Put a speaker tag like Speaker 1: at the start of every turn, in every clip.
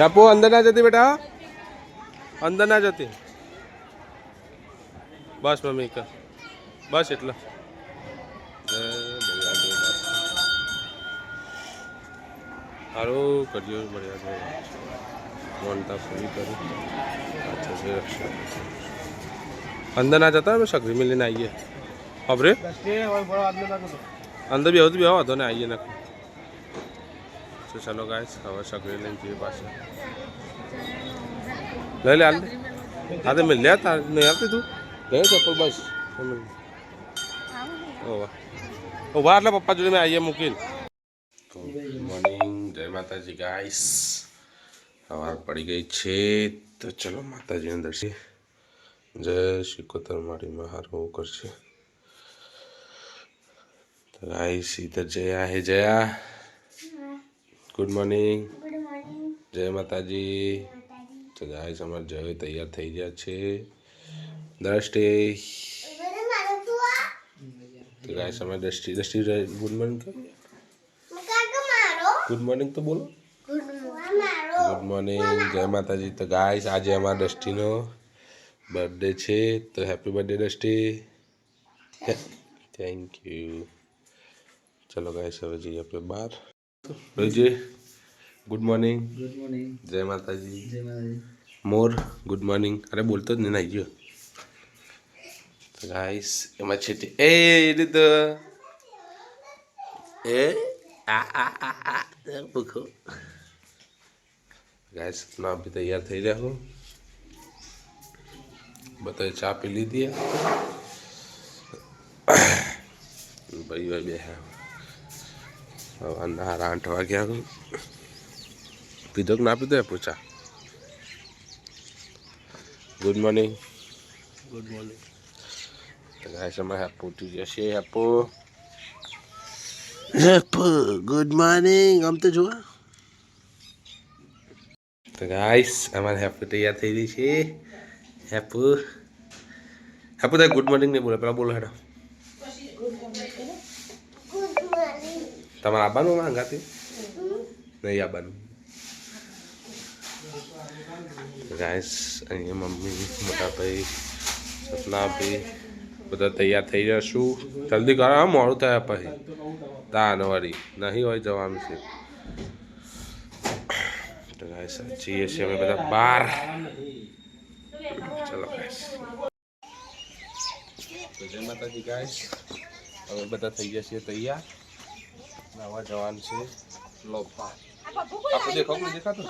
Speaker 1: ટપુ અંદર ના જતી બેટા. અંદર ના જતી. બસ મમ્મી કર બસ એટલો. સારું કરજો બળિયાદેવ મોનતા પૂરી કરી. પાછળ છે અંદર ના જતા અમે સગરી મિલીને આવીએ ખબરે અંદર બી બી હતો ને આવીએ નાખો તો ચલો ગાઈસ હવે સગડી લઈને જઈએ પાસે લઈ લે હાલ હા, તો મેં લે તા નહીં આપી તું. લે, ચપ્પલ, બસ. ઓ, વાહ. એટલે પપ્પા જોડે મેં આવીએ મૂકીને. ગુડ મોર્નિંગ જય માતાજી ગાઈસ સવાર પડી ગઈ છે. તો ચલો માતાજીને દર્શી જય શિકોતર મારી હું કરશે? તો ગાઈસ ઇધર જયા હે, જયા. ગુડ મોર્નિંગ જય માતાજી તો ગાય અમારે જય તૈયાર થઈ ગયા છે. દ્રષ્ટિ
Speaker 2: તો
Speaker 1: ગાય અમારે દ્રષ્ટિ દ્રષ્ટિ ગુડ મોર્નિંગ ગુડ મોર્નિંગ તો બોલો.
Speaker 2: ગુડ મોર્નિંગ મારો.
Speaker 1: ગુડ મોર્નિંગ જય માતાજી તો ગાય આજે અમારા દ્રષ્ટિનો બર્થડે છે. તો happy birthday Drashti. Thank you ચલો ગાય હવે જઈએ આપણે બહાર. રોજી ગુડ મોર્નિંગ
Speaker 3: ગુડ મોર્નિંગ
Speaker 1: જય માતાજી
Speaker 3: જય માતાજી
Speaker 1: મોર ગુડ મોર્નિંગ અરે બોલતો જ નહીં નાઈ ગયો તો ગાઈસ એમાં છે તે એ રીત એ આ આ આ આ ભૂખો ગાઈસ ના અભી તૈયાર થઈ રહ્યા હું બધાએ ચા પી લીધી હે. ભાઈ ભાઈ બે સવારના હારા આઠ વાગ્યા હું પીધો કે ના પીધો એ પૂછા good morning
Speaker 3: good morning
Speaker 1: guys અમારે હેપુ ઉઠી જશે હેપુ હેપુ ગુડ મોર્નિંગ આમ તો જુઓ તો ગાઈસ અમારે હેપુ તૈયાર થઈ રહી છે હેપુ હેપુ તારે ગુડ મોર્નિંગ નહીં બોલે પેલા બોલો હેડો
Speaker 2: ગુડ મોર્નિંગ
Speaker 1: તમારે આવવાનું માંગાતી નહીં આવવાનું ગાઈસ અહીંયા મમ્મી મોટા ભાઈ સપના ભાઈ બધા તૈયાર થઈ જશું જલ્દી કરો મોડું થયા પછી તાન વળી નહીં હોય જવાનું છે તો ગાઈસ જઈએ છીએ અમે બધા બાર ચલો ગાઈસ જય માતાજી ગાઈસ અમે બધા થઈ જશે તૈયાર નવા જવાનું છે. લોપા આપણે દેખો કે દેખાતું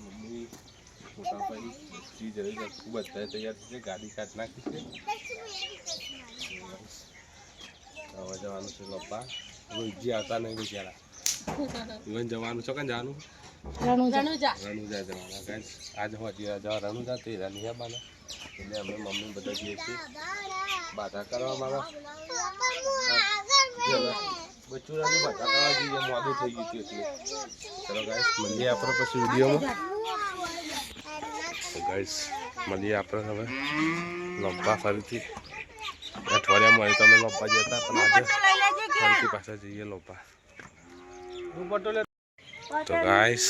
Speaker 1: મમ્મી મોટા ભાઈ જી જરૂર ખૂબ બધા તૈયાર છે. ગાડી કાઢ નાખી છે. હવે જવાનું છે લોપા રોજી આવતા નહીં બિચારા. ઇવન જવાનું છે કાં જવાનું?
Speaker 4: રણુજા.
Speaker 1: રણુજા. જવાના ગાઈસ આજ હોજી જવા રણુજા તે રનિયાબાના એટલે અમે મમ્મી બધા જઈએ છીએ બાધા કરવા મારા. બચુરાની કરવા જઈએ મોડું થઈ ગયું હતું એટલે. ચલો ગાઈસ મળીએ આપણે પછી વિડીયોમાં. તો ગાઈસ મળીએ આપણે હવે લંબા ફરીથી. અઠવાડિયામાં તમે લંબા જતા પણ આજે ફરીથી પાછા જઈએ લંબા તો ગાઈસ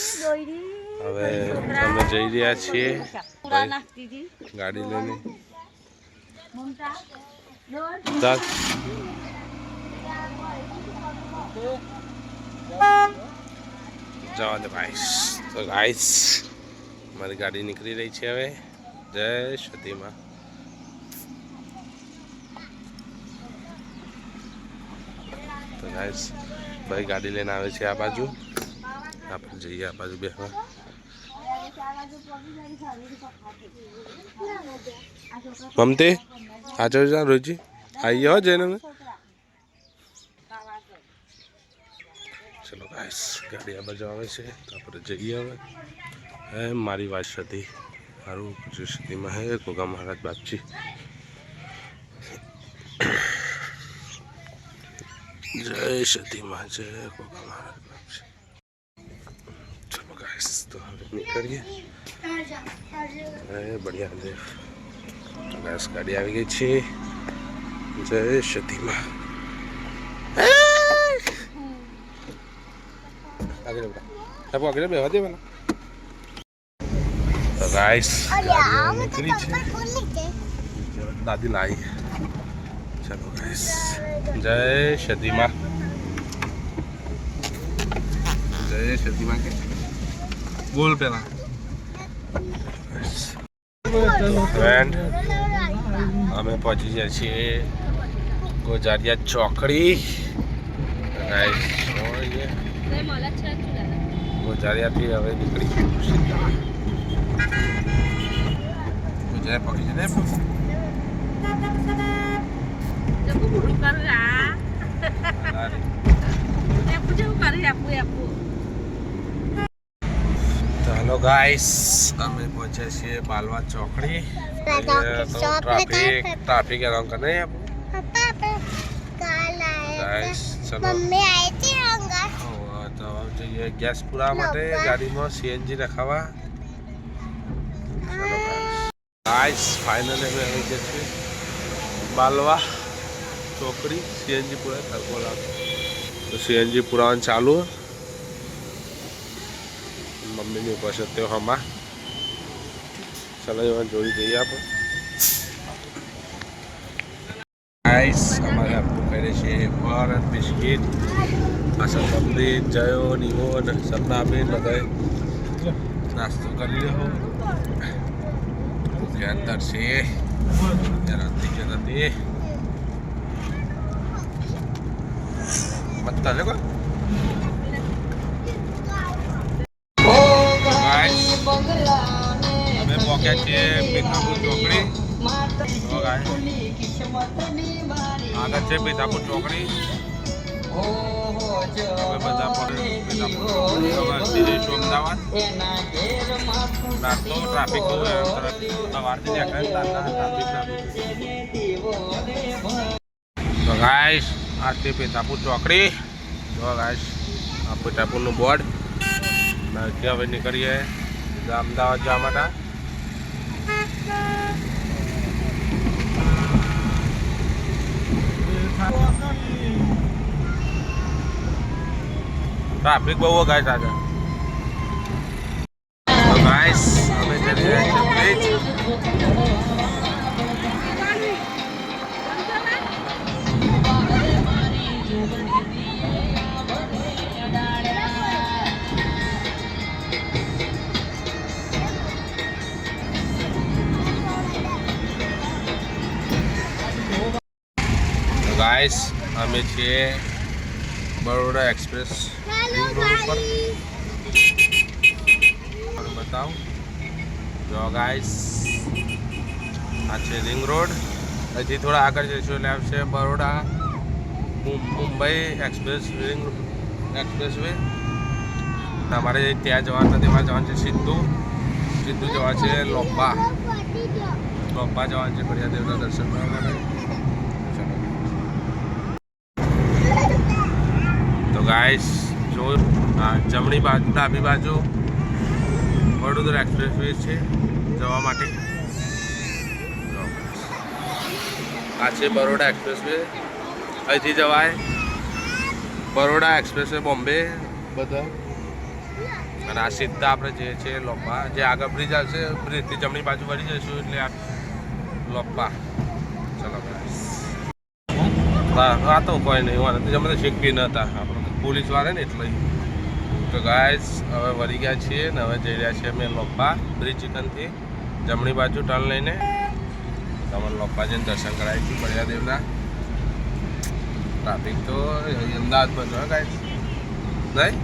Speaker 1: હવે અમે જઈ રહ્યા છીએ. ગાડી લઈને. જવા દે તો ગાઈસ મારી ગાડી નીકળી રહી છે હવે. જય સતીમાં તો ગાઈસ ભાઈ ગાડી લઈને આવે છે આ બાજુ. આપણે જઈએ આ બાજુ બેસવા મમતી જા રોજી. આવી હો જઈને ગાઈસ ગાડી આ બાજુ આવે છે, તો આપણે જઈએ હવે. હે, મારી વાત હતી મારું જે સતીમાં હે, ગોગા મહારાજ બાપજી. જય સતીમાં જય ગોગા મહારાજ બાપજી. ચલો ગાઈસ તો હવે નીકળીએ. અરે બઢિયા દેવ ગેસ ગાડી આવી ગઈ છે. જય સતીમાં આગળ બેટા આગળ
Speaker 2: આમ તો
Speaker 1: નીકળી છે દાદી લાઈ ચલો રાઈસ જય સદીમાં જય સદીમાં કે બોલ પેલા ફ્રેન્ડ અમે પહોંચી જાય છીએ ગોજારિયા ચોકડી ગાઈસ ગોજારિયાથી હવે નીકળી સીધા. ગોજારિયા પકડી છે. ને ચાલો ગાઈસ અમે પહોંચ્યા છીએ બાલવા ચોકડી. ટ્રાફિક ટ્રાફિક એનો કરે
Speaker 2: પપ્પા આપણે
Speaker 1: ગાઈસ ચલો.
Speaker 2: મમ્મી આવી
Speaker 1: તો જઈએ ગેસ પુરા માટે ગાડીમાં સીએનજી નખાવા ગાઈસ ફાઇનલ અમે આવી ગયા છે બાલવા ચોકડી સીએનજી પુરા તરકોલા તો સીએનજી પુરાવાનું ચાલુ. મમ્મીની ઉપસ્થિત તેઓ હમા. ચાલો એમાં જોઈ જઈએ આપણે. ગાઈસ અમારે આપવું કરે છે ભારત બિસ્કિટ. કંપની જયો નિવો અને સપનાબેન બધાએ. નાસ્તો કરી જે અંદર છે રાતી કે નથી મત ચાલે કોઈ? અમે પહોંચ્યા છે મીઠાપુર ચોકડી. આગળ છે મીઠાપુર ચોકડી. નાસ્તો ટ્રાફિક બહુ સવારથી તો ગાઈસ આ છે મીઠાપુર ચોકડી જો ગાઈસ, આ મીઠાપુરનું બોર્ડ. હવે નીકળીએ અમદાવાદ જવા માટે. ટ્રાફિક બહુ ગાય આજે ગાઈસ અમે છીએ બ્રિજ અમે છીએ બરોડા એક્સપ્રેસ. રોડ ઉપર બતાવું જો ગાઈસ આ છે રિંગ રોડ હજી થોડા આગળ જઈશું એટલે આવશે Baroda Mumbai express ring expressway તમારે ત્યાં જવાનું નથી, મારે જવાનું છે સીધું. સીધું જવા છે લોપા લોપા જવાનું છે ફરિયાદેવના દર્શન કરવા માટે. તો ગાઈસ જમણી બાજુ, ડાબી બાજુ વડોદરા એક્સપ્રેસ વે છે જવા માટે. આ છે બરોડા એક્સપ્રેસ વે. અહીંથી જવાય. બરોડા એક્સપ્રેસ વે, બોમ્બે, બધા. અને આ સીધા આપણે જે છે લોપા જે આગળ બ્રિજ આવશે બ્રિજથી જમણી બાજુ વળી જઈશું એટલે આ લોપા ચલો હા હા તો કોઈ નહીં, વાંધો અમે તો શીખવી નતા આપણે પોલીસવાળા ને એટલે. તો ગાય હવે વળી ગયા છીએ ને હવે જઈ રહ્યા છીએ અમે લોપા બ્રિજ ચિકનથી જમણી બાજુ ટર્ન લઈને. તમારે લોપા જઈને દર્શન કરાવીશું બળિયાદેવના. ટ્રાફિક તો અમદાવાદમાં બંધ ગાય નહીં?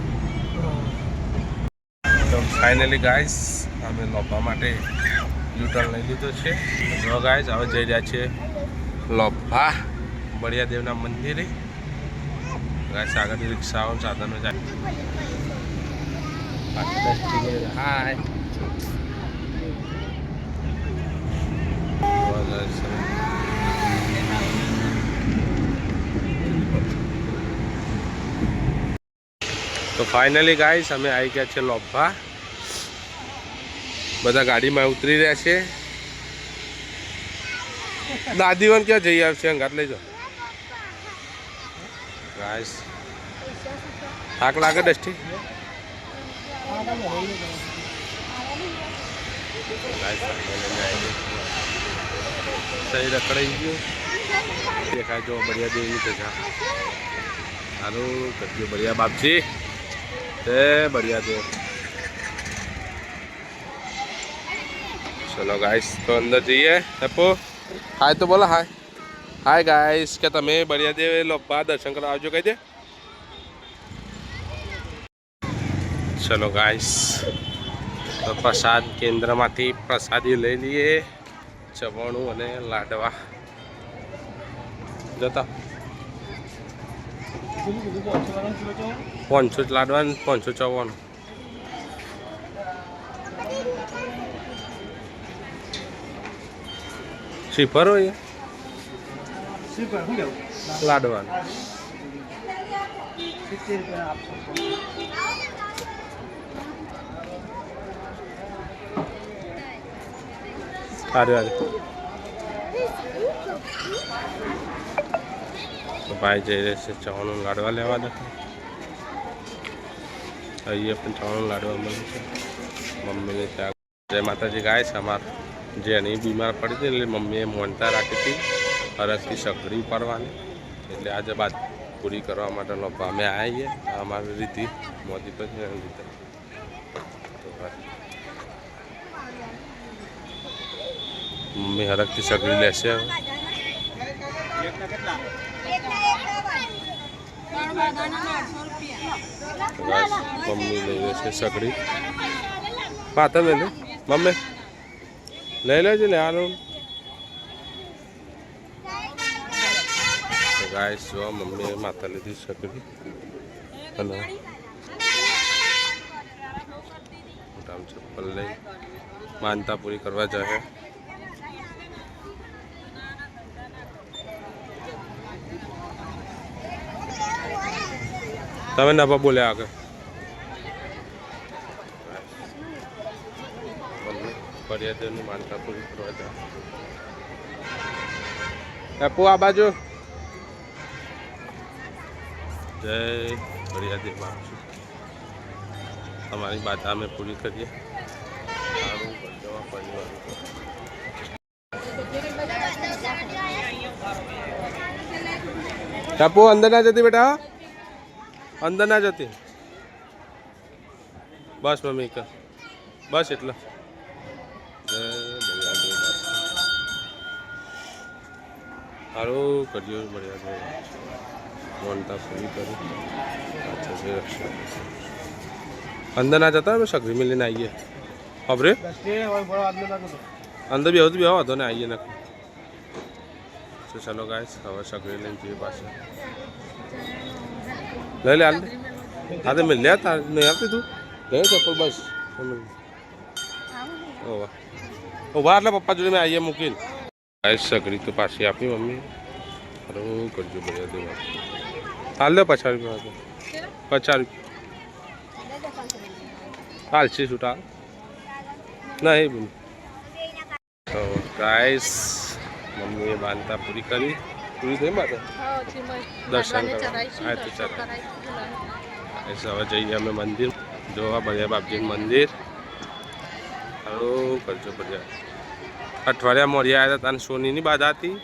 Speaker 1: તો ફાઇનલી ગાઈસ અમે લોપા માટે યુ ટર્ન લઈ લીધો છે. જો ગાઈસ હવે જઈ રહ્યા છીએ લોપા બળિયાદેવના મંદિરે. ગાઈસ આગળથી રિક્ષાઓ સાધનો જાય હાય તો ફાઇનલી ગાઈસ અમે આવી ગયા છે લોભા બધા ગાડીમાં ઉતરી રહ્યા છે. દાદીવન ક્યાં જઈ આવશે? અંગાત લઈ જાઓ. ગાઈસ થાક લાગે ડસ્ટી સહી રખડાઈ ગયું. દેખાય જો બળિયા દેવી ધજા સારું કરજો બળિયા બાપજી. તે બળિયા દેવ ચલો ગાઈસ તો અંદર જઈએ. હેપો. હાય તો બોલો હાય હાય ગાઈસ કે તમે બળિયા દેવ લોપા દર્શન કરવા આવજો, કહી દે. ચલો ગાઈસ તો પ્રસાદ કેન્દ્રમાંથી પ્રસાદી લઈ લઈએ. ચવાણું અને લાડવા. જતા. પાંચસો લાડવા ને પાંચસો ચવાણું. શ્રીફર હોય? લાડવાનું સારું તો ભાઈ જઈ રહે છે ચવાણું લાડવા લેવા દે અહીંયા પણ ચવાણું લાડવા મળે છે મમ્મીને ત્યાં જય માતાજી ગાય છે અમાર જેની બીમાર પડી હતી એટલે મમ્મીએ મોનતા રાખી હતી હરખથી સગડી પાડવાની એટલે આજે બાદ પૂરી કરવા માટે લોકો અમે આવીએ અમારી રીતિ મોદી પછી એની રીતે તો બસ. મમ્મી હરખથી સગડી લેશે હવે બસ મમ્મી લઈ લેશે સગડી પાતળ લઈ લે મમ્મી લઈ લેજે ને આનું તો ગાય જો મમ્મીએ માતા લીધી સગડી અને મોટામ ચપ્પલ લઈ માનતા પૂરી કરવા જાય તમે નભા બોલ્યા આગળ. ફરિયાદની માનતા પૂરી કરવા આપુ આ બાજુ. જય ફરિયાદી માણસો તમારી બાધા અમે પૂરી કરીએ. સારું જવા પરિવાર ટપુ અંદર ના જતી બેટા. અંદર ના જતી? બસ મમ્મી, કા. બસ એટલા. સારું કરજો મળ્યા મોનતા પૂરી કરી. અંદર ના જતા અમે સગરી મિલીને આવીએ. ખબરે અંદર બી બી આવો હતો ને આવીએ નાખું ચાલો ગાય હવે સગરી લઈને જઈએ પાછા. લઈ લે, હાલ. હા મેં લે, તાર નહીં આપતી તું ગયો ચપ્પલ, બસ. ઊભા એટલે પપ્પા જોડે મેં આવીએ મૂકીને. ગાય સગડી તો પાછી આપી, મમ્મી. સારું કરજો બધા દેવા. હાલ લે, પચાસ રૂપિયા. પચાસ રૂપિયા. હાલ, છે, છૂટા. નહીં, બોલ. તો ગાઈસ મમ્મીએ બાંધતા પૂરી કરી. પૂરી થઈ માતા દર્શન કરવા. તો ચાલો હવે જઈએ અમે મંદિર. જોવા બળિયા બાપજીનું મંદિર. સારું કરજો બધા અઠવાડિયા મોડિયા આવ્યા હતા તારે સોનીની બાધા હતી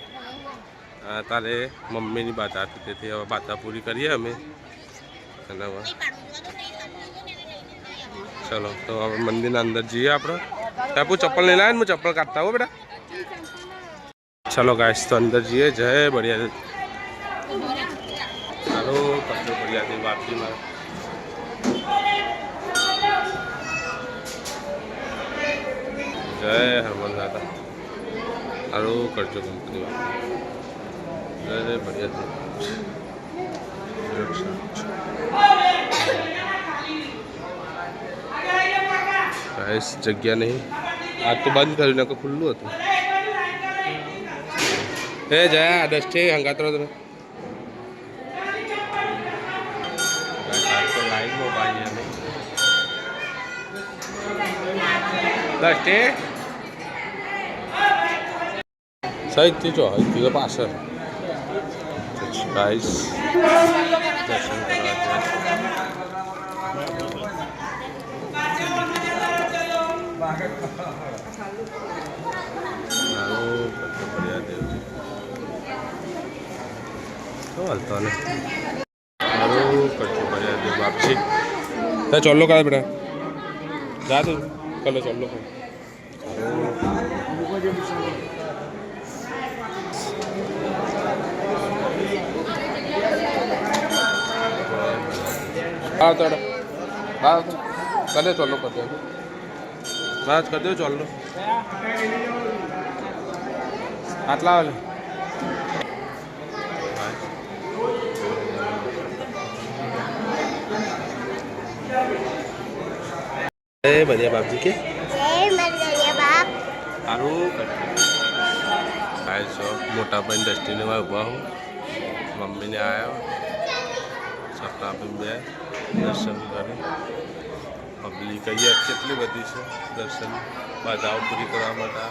Speaker 1: તારે મમ્મીની બાધા હતી તેથી હવે બાધા પૂરી કરીએ અમે. અને હવે ચલો તો હવે મંદિરના અંદર જઈએ આપણે ટાપુ ચપ્પલ નહીં લાવે ને હું ચપ્પલ કાઢતા હો બેટા? ચલો ગાઈસ તો અંદર જઈએ જય બઢિયા ચાલો કરજો બઢિયા દેવ બાપજી મારા જય હનુમાન દાદા સારું કરજો કંપની જય જય બઢિયા દેવ ગાઈસ જગ્યા નહીં આજ તો બંધ કર્યું નકર ખુલ્લું હતું એ જયા દસ્ટે હંગાતો હતો તો લાઈવમાં ભાઈ અમે દસ્ટે સાહિત્ય જો સાહિત્ય તો પાછળ ગાઈસ દર્શન કરવા જાય મારું ફરિયાદ એવું શું હાલતો ને મારું કચ્છું એવું બાપજી ના ચોલ્લો કાઢ બેટા. જા તું, કલે ચોલ્લો તો હા કરે ચોલ્લો કરજો બસ કરી દો ચોલ્લો? આટલા આવે એ બધી બાપજી કે
Speaker 2: જય મરિયા બાપ
Speaker 1: સારું કાંઈ છો મોટા ભાઈ દૃષ્ટિને માં ઊભા હું મમ્મીને આવ્યો સપના આપીને બે દર્શન કરે પબ્લિક અહીંયા કેટલી બધી છે દર્શન બાધાઓ પૂરી કરવા માટે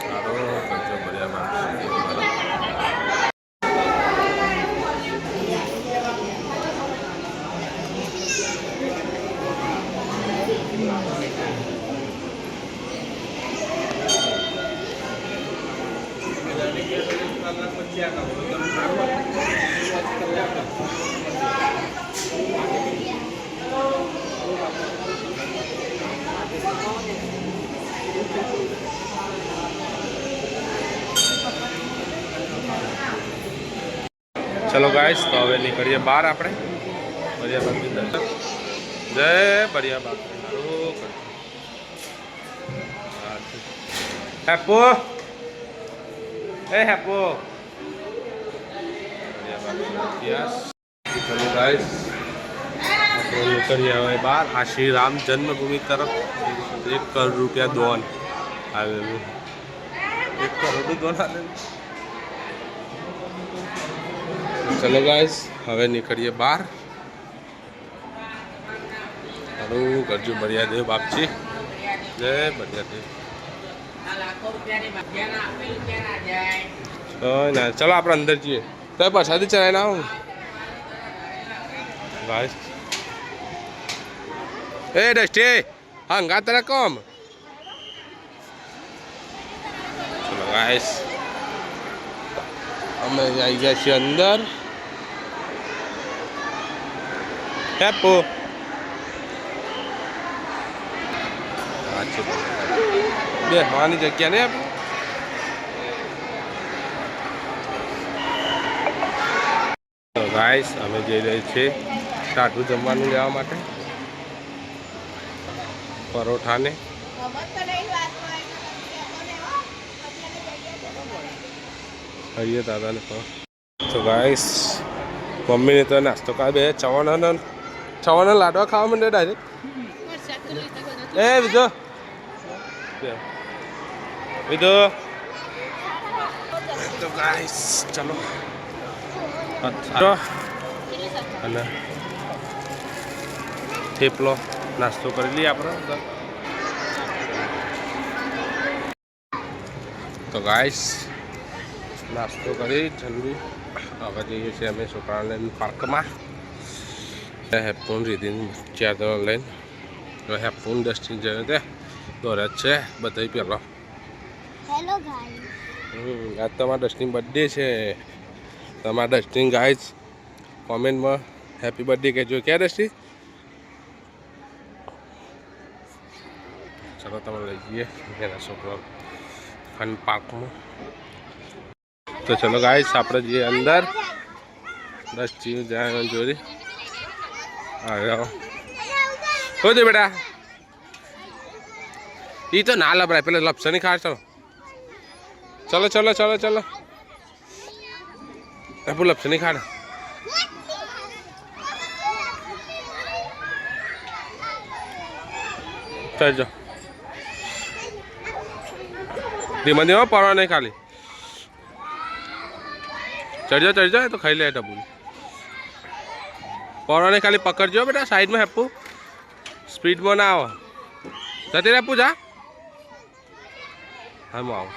Speaker 1: સારો કરજો બઢિયા માણસ ચલો ગાઈસ તો હવે નીકળીએ બહાર આપણે. જય બરિયા બાપ સારું કરજો. હેપો એ હેપો. નીકળીએ હવે બહાર આ શ્રી રામ જન્મભૂમિ તરફ એક કરોડ રૂપિયા દોન આવેલું એક કરોડ દોન આવેલું ચલો ગાઈસ હવે નીકળીએ બહાર. સારું કરજો બરિયાદેવ બાપજી. જય બરિયાદેવ ના, ચલો આપણે અંદર જઈએ. તો પ્રસાદી ચલાવીને આવું. ગાઈસ એ ડસ્ટે હા હંગા તારા કોમ? ચલો ગાઈસ અમે આવી ગયા છીએ અંદર. હેપો બે, હવાની જગ્યા ને આપણે? તો ગાઈસ અમે જઈ રહી છીએ ટાઢું જમવાનું લેવા માટે. પરોઠાને. હરિયે દાદાને તો ગાઈસ મમ્મીને તો નાસ્તો કાંઈ બે ચવાના ચવાના લાડવા ખાવા માંડે ડાયરેક્ટ એ વિધો. વિધો. તો ગાઈસ ચલો. અને થેપલો નાસ્તો કરી લઈએ આપણે તો ગાઈસ નાસ્તો કરી જલ્દી હવે જઈએ છીએ અમે છોકરાને પાર્કમાં હેડફોન રીધી ચાર જણા લઈને તો હેડફોન ડસ્ટિંગ જઈને તે દોરે જ છે બધા પહેલો
Speaker 2: હેલો ગાઈ
Speaker 1: હમ, આજ તમારા ડસ્ટિંગ બર્થડે છે. તમારા ડસ્ટિંગ ગાઈઝ કોમેન્ટમાં હેપી બર્થડે કહેજો. ક્યાં ડસ્ટી ચાલો તમે લઈ જઈએ. એના છોકરા ફન પાર્કમાં તો ચલો ગાઈસ આપણે જઈએ અંદર. ડસ્ટી જાય જોડી આવ્યો હો દે બેટા? એ તો ના લબરાય પેલા લપસણી ખાડ ચલો. ચલો ચલો ચલો ચલો. આપું લપસણી ખાડ ચાલ જાઓ ધીમા ધીમા પડવા નહીં ખાલી. ચડજો ચડજો તો ખાઈ લે ડબુ નહીં ખાલી પકડજો બેટા, સાઈડમાં હેપુ સ્પીડમાં ના આવો. જતી રે જા હા, હું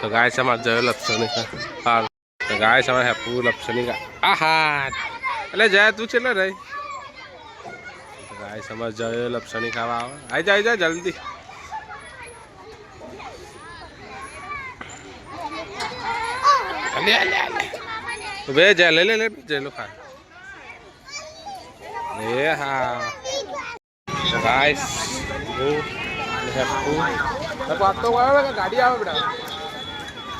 Speaker 1: તો ગાય સમાજ જયો લપસણી હા, તો ગાય સમાજ હેપુ લપસણી ગા હા એટલે જયા તું છે ને રહી ગાય સમજ જયો લપસણી ખાવા આવે. આવી જા આવી જા, જલ્દી. બે જા લે લે લે જે લો ખા એ હા ગાઈસ have હેપુ તો આ તો આવે કે ગાડી આવે બેટા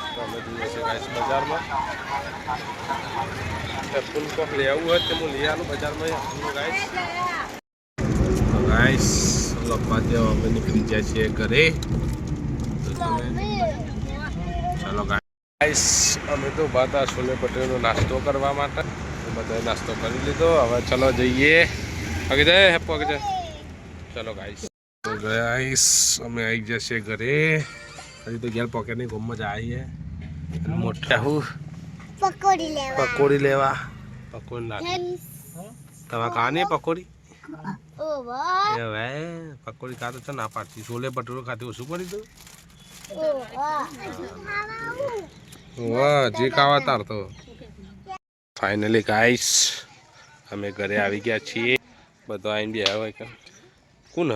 Speaker 1: તો જઈએ છીએ ગાઈસ બજારમાં હેપુન કોક આવવું હોય તો હું લઈ આવું બજારમાં ગાઈસ ગાઈસ લપા ત્યાં અમે નીકળી જાય છીએ ઘરે ચાલો ગાઈસ અમે તો ઊભા છોલે ભટુરેનો નાસ્તો કરવા માટે તો બધાએ નાસ્તો કરી લીધો. હવે ચલો જઈએ. આગળ જાય હેપો આગળ જાય. ચલો ગાઈસ તો ગાઈસ અમે આવી જશે ઘરે. હજી તો ઘેર પોકેટની ગમમાં જ આવીએ. મોટા હું.
Speaker 2: પકોડી લેવા.
Speaker 1: પકોડી લેવા. પકોડી લાગે તમારે ખાવાની પકોડી? હવે પકોડી ખાતો છે ના પાડતી છોલે ભટુરો ખાતી ઓછું કરી દઉં વાહ જે ખાવા તાર તો. ફાઇનલી ગાઈસ અમે ઘરે આવી ગયા છીએ. બધો આવીને બે હોય કે? કોણ?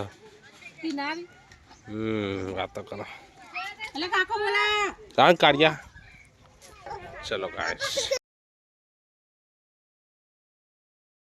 Speaker 1: હમ વાતો કરો. કાં કાઢ્યા? ચલો ગાઈસ